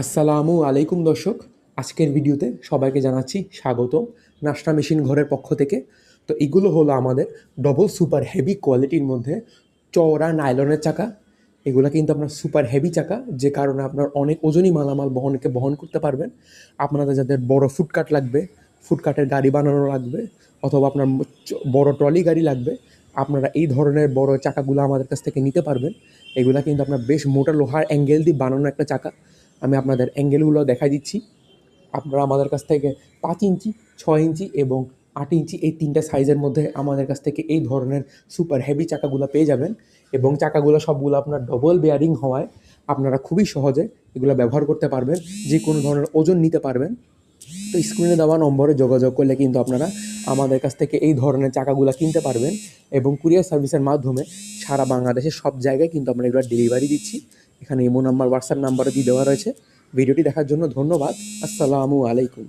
আসসালামু আলাইকুম দর্শক। আজকের ভিডিওতে সবাইকে জানাচ্ছি স্বাগতম নাস্তা মেশিন ঘরের পক্ষ থেকে। তো এগুলো হলো আমাদের ডবল সুপার হেভি কোয়ালিটির মধ্যে চওড়া নাইলনের চাকা। এগুলো কিন্তু আপনার সুপার হেভি চাকা, যে কারণে আপনার অনেক ওজনই মালামাল বহনকে বহন করতে পারবেন। আপনাদের যাদের বড় ফুটকাট লাগবে ফুটকাটের গাড়ি বানানো লাগবে, অথবা আপনার বড় ট্রলি গাড়ি লাগবে, আপনারা এই ধরনের বড় চাকাগুলো আমাদের কাছ থেকে নিতে পারবেন। এগুলা কিন্তু আপনার বেশ মোটা লোহার অ্যাঙ্গেল দিয়ে বানানো একটা চাকা। আমি আপনাদের অ্যাঙ্গেলগুলো দেখাই দিচ্ছি। আপনারা আমাদের কাছ থেকে পাঁচ ইঞ্চি, ছয় ইঞ্চি এবং আট ইঞ্চি এই তিনটা সাইজের মধ্যে আমাদের কাছ থেকে এই ধরনের সুপার হেভি চাকাগুলো পেয়ে যাবেন এবং চাকাগুলো সবগুলো আপনার ডবল বেয়ারিং হওয়ায় আপনারা খুবই সহজে এগুলো ব্যবহার করতে পারবেন, যে কোনো ধরনের ওজন নিতে পারবেন। তো স্ক্রিনে দেওয়া নম্বরে যোগাযোগ করলে কিন্তু আপনারা আমাদের কাছ থেকে এই ধরনের চাকাগুলো কিনতে পারবেন এবং কুরিয়ার সার্ভিসের মাধ্যমে সারা বাংলাদেশের সব জায়গায় কিন্তু আমরা এগুলো ডেলিভারি দিচ্ছি। এখানে ইমো নাম্বার হোয়াটসঅ্যাপ নাম্বারও দিয়ে দেওয়া রয়েছে। ভিডিওটি দেখার জন্য ধন্যবাদ। আসসালামু আলাইকুম।